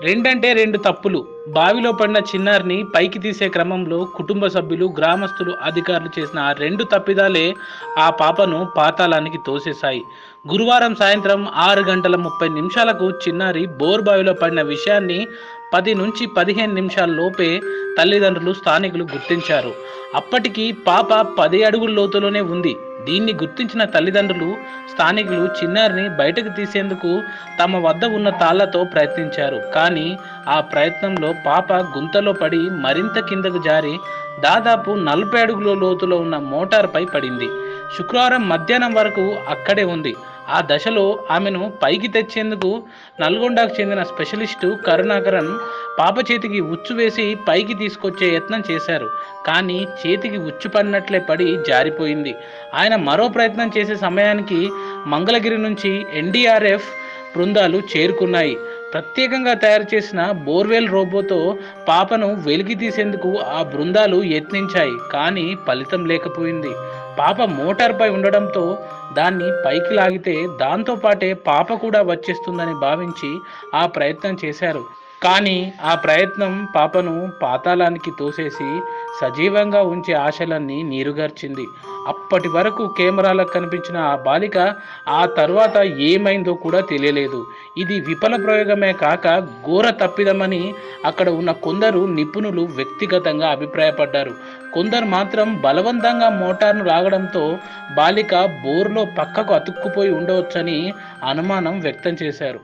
రెండంటే రెండు తప్పులు. బావిలో పడిన చిన్నారిని పైకి తీసే క్రమంలో కుటుంబ సభ్యులు గ్రామస్తులు అధికారులు చేసిన ఆ రెండు తప్పిదాలే ఆ పాపను పాతాళానికి తోసేశాయి. గురువారం సాయంత్రం ఆరు గంటల ముప్పై నిమిషాలకు చిన్నారి బోర్ బావిలో పడిన విషయాన్ని పది నుంచి పదిహేను నిమిషాల లోపే తల్లిదండ్రులు స్థానికులు గుర్తించారు. అప్పటికి పాప పది అడుగుల లోతులోనే ఉంది. దీన్ని గుర్తించిన తల్లిదండ్రులు స్థానికులు చిన్నారిని బయటకు తీసేందుకు తమ వద్ద ఉన్న తాళ్ళతో ప్రయత్నించారు. కానీ ఆ ప్రయత్నంలో పాప గుంతలో పడి మరింత కిందకు జారి దాదాపు నలభై అడుగుల లోతులో ఉన్న మోటార్పై పడింది. శుక్రవారం మధ్యాహ్నం వరకు అక్కడే ఉంది. ఆ దశలో ఆమెను పైకి తెచ్చేందుకు నల్గొండకు చెందిన స్పెషలిస్టు కరుణాకరన్ పాప చేతికి ఉచ్చు వేసి పైకి తీసుకొచ్చే యత్నం చేశారు. కానీ చేతికి ఉచ్చు పడినట్లే పడి జారిపోయింది. ఆయన మరో ప్రయత్నం చేసే సమయానికి మంగళగిరి నుంచి ఎన్డీఆర్ఎఫ్ బృందాలు చేరుకున్నాయి. ప్రత్యేకంగా తయారు చేసిన బోర్వెల్ రోబోతో పాపను వెలికి తీసేందుకు ఆ బృందాలు యత్నించాయి కానీ ఫలితం లేకపోయింది. పాప మోటార్పై ఉండడంతో దాన్ని పైకి లాగితే దాంతో పాటే పాప కూడా వచ్చేస్తుందని భావించి ఆ ప్రయత్నం చేశారు. కానీ ఆ ప్రయత్నం పాపను పాతాళానికి తోసేసి సజీవంగా ఉంచే ఆశలన్నీ నీరుగార్చింది. అప్పటి వరకు కెమెరాలకు కనిపించిన ఆ బాలిక ఆ తర్వాత ఏమైందో కూడా తెలియలేదు. ఇది విఫల ప్రయోగమే కాక ఘోర తప్పిదమని అక్కడ ఉన్న కొందరు నిపుణులు వ్యక్తిగతంగా అభిప్రాయపడ్డారు. కొందరు మాత్రం బలవంతంగా మోటార్ను లాగడంతో బాలిక బోర్లో పక్కకు అతుక్కుపోయి ఉండవచ్చని అనుమానం వ్యక్తం చేశారు.